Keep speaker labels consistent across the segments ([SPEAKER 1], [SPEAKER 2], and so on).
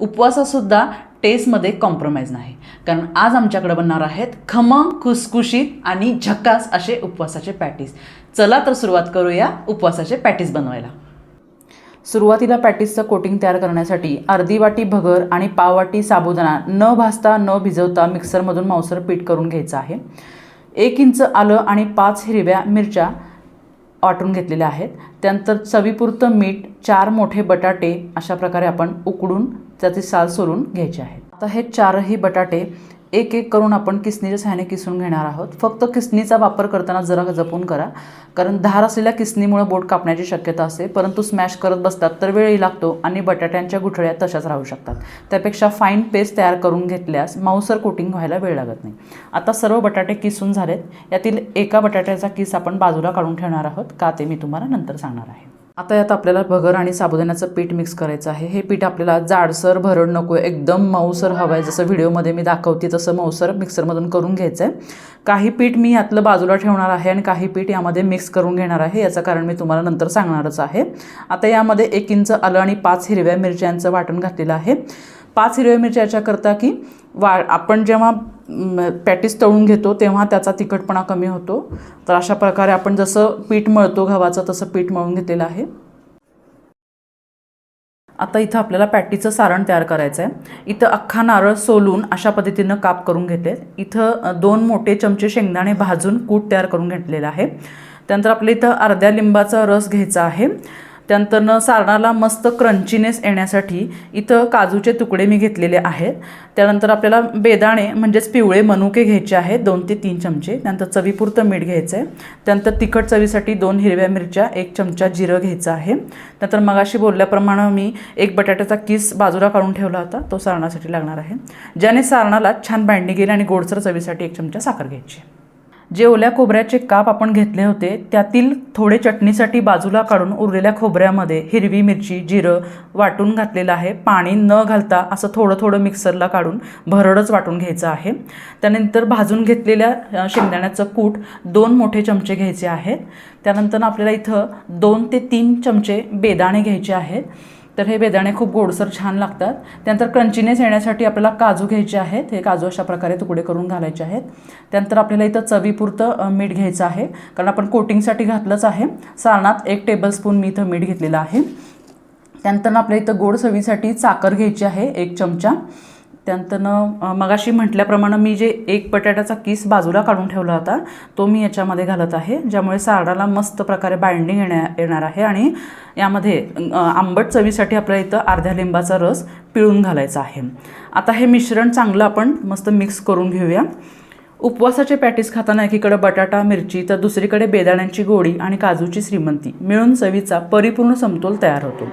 [SPEAKER 1] उपवासातसुद्धा टेस्टमध्ये कॉम्प्रोमाइज नाही. कारण आज आमच्याकडे बनणार आहेत खमंग खुसखुशीत आणि झकास असे उपवासाचे पॅटीस चला तर सुरुवात करूया उपवासाचे पॅटीस बनवायला. सुरुवातीला पॅटीसचं कोटिंग तयार करण्यासाठी अर्धी वाटी भगर आणि पाव वाटी साबुदाणा न भाजता न भिजवता मिक्सरमधून मांसर पीठ करून घ्यायचं आहे. एक इंच आलं आणि पाच हिरव्या मिरच्या वाटून घेतलेले आहेत. त्यानंतर चवीपुरतं मीठ चार मोठे बटाटे अशा प्रकारे आपण उकडून त्याचे साल सोलून घ्यायचे आहेत. आता हे चारही बटाटे एक एक करून आपण किसनीच्या सहाय्याने किसून घेणार आहोत. फक्त किसनीचा वापर करताना जरा जपून करा. कारण धार असलेल्या किसनीमुळे बोट कापण्याची शक्यता असते. परंतु स्मॅश करत बसतात तर वेळही लागतो आणि बटाट्यांच्या गुठळ्या तशाच राहू शकतात. त्यापेक्षा फाईन पेस्ट तयार करून घेतल्यास माऊसर कोटिंग व्हायला वेळ लागत नाही. आता सर्व बटाटे किसून झालेत. यातील एका बटाट्याचा किस आपण बाजूला काढून ठेवणार आहोत. का ते मी तुम्हाला नंतर सांगणार आहे. आता यात आपल्याला भगर आणि साबुदाण्याचं पीठ मिक्स करायचं आहे. हे पीठ आपल्याला जाडसर भरड नको एकदम मऊसर हवं आहे जसं व्हिडिओमध्ये मी दाखवते तसं मऊसर मिक्सरमधून करून घ्यायचं आहे काही पीठ मी यातलं बाजूला ठेवणार आहे आणि काही पीठ यामध्ये मिक्स करून घेणार आहे. याचं कारण मी तुम्हाला नंतर सांगणारच आहे. आता यामध्ये एक इंच आलं आणि पाच हिरव्या मिरच्यांचं वाटण घातलेलं आहे. पाच हिरव्या मिरच्या याच्याकरता की वा आपण जेव्हा पॅटीस तळून घेतो तेव्हा त्याचा तिखटपणा कमी होतो. तर अशा प्रकारे आपण जसं पीठ मळतो गव्हाचं तसं पीठ मळून घेतलेलं आहे. आता इथं आपल्याला पॅटीचं सारण तयार करायचं आहे इथं अख्खा नारळ सोलून अशा पद्धतीनं काप करून घेतले इथं दोन मोठे चमचे शेंगदाणे भाजून कूट तयार करून घेतलेलं आहे. त्यानंतर आपल्या इथं अर्ध्या लिंबाचा रस घ्यायचा आहे. त्यानंतरनं सारणाला मस्त क्रंचीनेस येण्यासाठी इथं काजूचे तुकडे मी घेतलेले आहेत. त्यानंतर आपल्याला बेदाणे म्हणजेच पिवळे मनुके घ्यायचे आहेत दोन ते तीन चमचे. त्यानंतर चवीपुरतं मीठ घ्यायचं आहे त्यानंतर तिखट चवीसाठी दोन हिरव्या मिरच्या एक चमचा जिरं घ्यायचं आहे. नंतर मगाशी बोलल्याप्रमाणे मी एक बटाट्याचा किस बाजूला काढून ठेवला होता. तो सारणासाठी लागणार आहे. ज्याने सारणाला छान बँडी गेली आणि गोडसर चवीसाठी एक चमचा साखर घ्यायची जे ओल्या खोबऱ्याचे काप आपण घेतले होते त्यातील थोडे चटणीसाठी बाजूला काढून उरलेल्या खोबऱ्यामध्ये हिरवी मिरची जिरं वाटून घातलेलं आहे. पाणी न घालता असं थोडं थोडं मिक्सरला काढून भरडच वाटून घ्यायचं आहे. त्यानंतर भाजून घेतलेल्या शेंगदाण्याचं कूट दोन मोठे चमचे घ्यायचे आहेत. त्यानंतर आपल्याला इथं दोन ते तीन चमचे बेदाणे घ्यायचे आहेत. तर हे बेदाणे खूप गोडसर छान लागतात. त्यानंतर क्रंचीनेस येण्यासाठी आपल्याला काजू घ्यायचे आहेत. हे काजू अशा प्रकारे तुकडे करून घालायचे आहेत. त्यानंतर आपल्याला इथं चवीपुरतं मीठ घ्यायचं आहे. कारण आपण कोटिंगसाठी घातलंच आहे. सारणात एक टेबलस्पून मी इथं मीठ घेतलेलं आहे. त्यानंतर आपल्या इथं गोड चवीसाठी साखर घ्यायची आहे एक चमचा. त्यानंतरनं मगाशी म्हटल्याप्रमाणे मी जे एक बटाट्याचा किस बाजूला काढून ठेवला होता तो मी याच्यामध्ये घालत आहे ज्यामुळे साडाला मस्त प्रकारे बाइंडिंग येण्या येणार आहे आणि यामध्ये आंबट चवीसाठी आपल्याला इथं अर्ध्या लिंबाचा रस पिळून घालायचा आहे. आता हे मिश्रण चांगलं आपण मस्त मिक्स करून घेऊया. उपवासाचे पॅटीस खाताना एकीकडे बटाटा मिरची तर दुसरीकडे बेदाण्यांची गोडी आणि काजूची श्रीमंती मिळून चवीचा परिपूर्ण समतोल तयार होतो.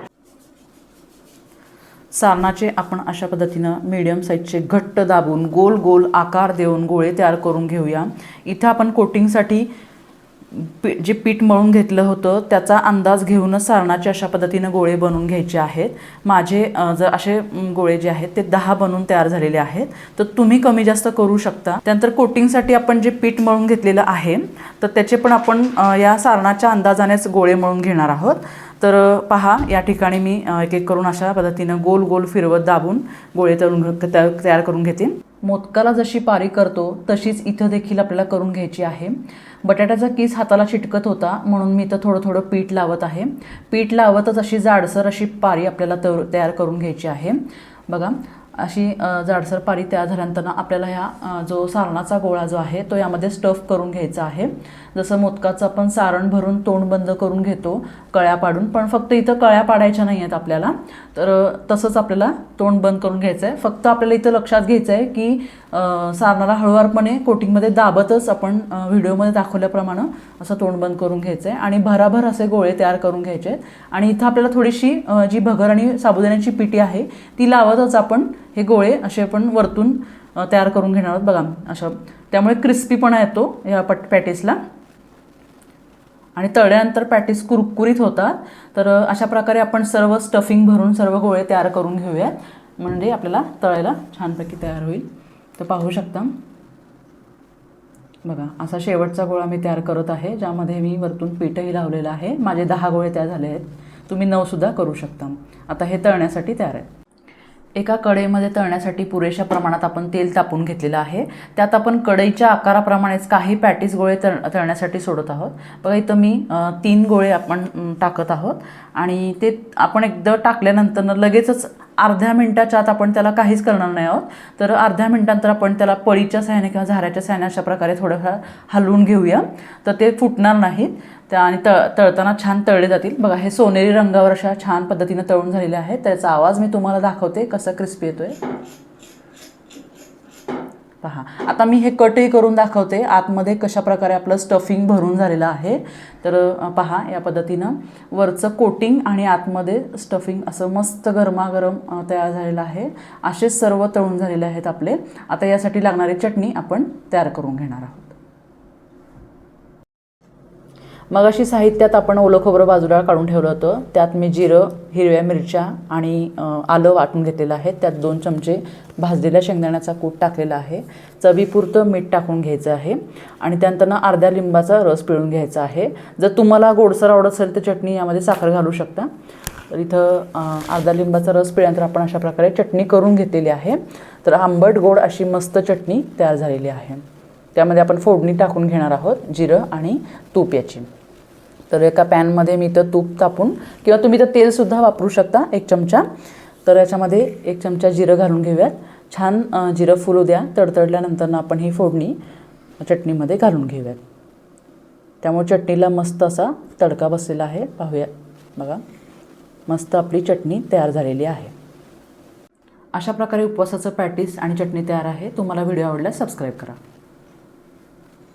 [SPEAKER 1] सारणाचे आपण अशा पद्धतीनं मीडियम साईजचे घट्ट दाबून गोल गोल आकार देऊन गोळे तयार करून घेऊया. इथं आपण कोटिंगसाठी पी जे पीठ मळून घेतलं होतं त्याचा अंदाज घेऊनच सारणाचे अशा पद्धतीनं गोळे बनवून घ्यायचे आहेत. माझे जर असे गोळे जे आहेत ते दहा बनवून तयार झालेले आहेत. तर तुम्ही कमी जास्त करू शकता. त्यानंतर कोटिंगसाठी आपण जे पीठ मळून घेतलेलं आहे तर त्याचे पण आपण या सारणाच्या अंदाजानेच गोळे मळून घेणार आहोत. तर पहा या ठिकाणी मी एक एक करून अशा पद्धतीनं गोल गोल फिरवत दाबून गोळे तळून तयार करून घेते. मोदकाला जशी पारी करतो तशीच इथं देखील आपल्याला करून घ्यायची आहे. बटाट्याचा किस हाताला चिटकत होता म्हणून मी इथं थोडं थोडं पीठ लावत आहे. पीठ लावतच अशी जाडसर अशी पारी आपल्याला तर तयार करून घ्यायची आहे. बघा अशी जाडसर पारी तयार झाल्यानंतर आपल्याला ह्या जो सारणाचा गोळा जो आहे तो यामध्ये स्टफ करून घ्यायचा आहे. जसं मोदकाचं आपण सारण भरून तोंड बंद करून घेतो कळ्या पाडून पण फक्त इथं कळ्या पाडायच्या नाही आहेत आपल्याला. तर तसंच आपल्याला तोंड बंद करून घ्यायचं आहे फक्त आपल्याला इथं लक्षात घ्यायचं आहे की सारणाला हळूवारपणे कोटिंगमध्ये दाबतच आपण व्हिडिओमध्ये दाखवल्याप्रमाणे असं तोंड बंद करून घ्यायचं आहे आणि भराभर असे गोळे तयार करून घ्यायचे आहेत आणि इथं आपल्याला थोडीशी जी भगर आणि साबुदाण्याची पिटी आहे ती लावतच आपण हे गोळे असे आपण वरतून तयार करून घेणार आहोत. बघा अशा त्यामुळे क्रिस्पीपणा येतो या पट पॅटीसला आणि तळल्यानंतर पॅटीस कुरकुरीत होतात. तर अशा प्रकारे आपण सर्व स्टफिंग भरून सर्व गोळे तयार करून घेऊयात. म्हणजे आपल्याला तळायला छानपैकी तयार होईल. तर पाहू शकता. बघा असा शेवटचा गोळा मी तयार करत आहे ज्यामध्ये मी वरतून पीठही लावलेलं आहे. माझे दहा गोळे तयार झाले आहेत. तुम्ही नऊसुद्धा करू शकता. आता हे तळण्यासाठी तयार आहे एका कढईमध्ये तळण्यासाठी पुरेशा प्रमाणात आपण तेल तापून घेतलेलं आहे. त्यात आपण कढईच्या आकाराप्रमाणेच काही पॅटीस गोळे तळ तळण्यासाठी सोडत आहोत. बघा इथं मी तीन गोळे आपण टाकत आहोत. आणि ते आपण एकदा टाकल्यानंतर लगेचच अर्ध्या मिनटाच्या आत आपण त्याला काहीच करणार नाही आहोत. तर अर्ध्या मिनटानंतर आपण त्याला पळीच्या सहाय्याने किंवा झाऱ्याच्या सहाय्याने अशा प्रकारे थोडंफार हलवून घेऊया. तर ते फुटणार नाहीत. त्या आणि तळ तळताना छान तळले जातील. बघा हे सोनेरी रंगावर अशा छान पद्धतीनं तळून झालेले आहे त्याचा आवाज मी तुम्हाला दाखवते कसा क्रिस्पी येतो आहे पहा. आता मी हे कटही करून दाखवते. आतमध्ये कशा प्रकारे आपलं स्टफिंग भरून झालेलं आहे. तर पहा या पद्धतीनं वरचं कोटिंग आणि आतमध्ये स्टफिंग असं मस्त गरमागरम तयार झालेलं आहे. असेच सर्व तळून झालेले आहेत आपले. आता यासाठी लागणारी चटणी आपण तयार करून घेणार आहोत. मग अशी साहित्यात आपण ओलं खोबरं बाजूला काढून ठेवलं होतं. त्यात मी जिरं हिरव्या मिरच्या आणि आलं वाटून घेतलेलं आहे. त्यात दोन चमचे भाजलेल्या शेंगदाण्याचा कूट टाकलेला आहे. चवीपुरतं मीठ टाकून घ्यायचं आहे आणि त्यानंतरनं अर्ध्या लिंबाचा रस पिळून घ्यायचा आहे. जर तुम्हाला गोडसर आवडत असेल तर चटणी यामध्ये साखर घालू शकता. तर इथं अर्धा लिंबाचा रस पिळल्यानंतर आपण अशा प्रकारे चटणी करून घेतलेली आहे. तर आंबट गोड अशी मस्त चटणी तयार झालेली आहे. त्यामध्ये आपण फोडणी टाकून घेणार आहोत जिरं आणि तूप याची. तर एका पॅनमध्ये मी तर तूप तापून किंवा तुम्ही तर तेलसुद्धा वापरू शकता एक चमचा. तर याच्यामध्ये एक चमचा जिरं घालून घेऊयात. छान जिरं फुलू द्या. तडतडल्यानंतर आपण ही फोडणी चटणीमध्ये घालून घेऊयात. त्यामुळे चटणीला मस्त असा तडका बसलेला आहे. पाहूया. बघा. मस्त आपली चटणी तयार झालेली आहे. अशा प्रकारे उपवासाचं पॅटीस आणि चटणी तयार आहे. तुम्हाला व्हिडिओ आवडल्यास सबस्क्राईब करा.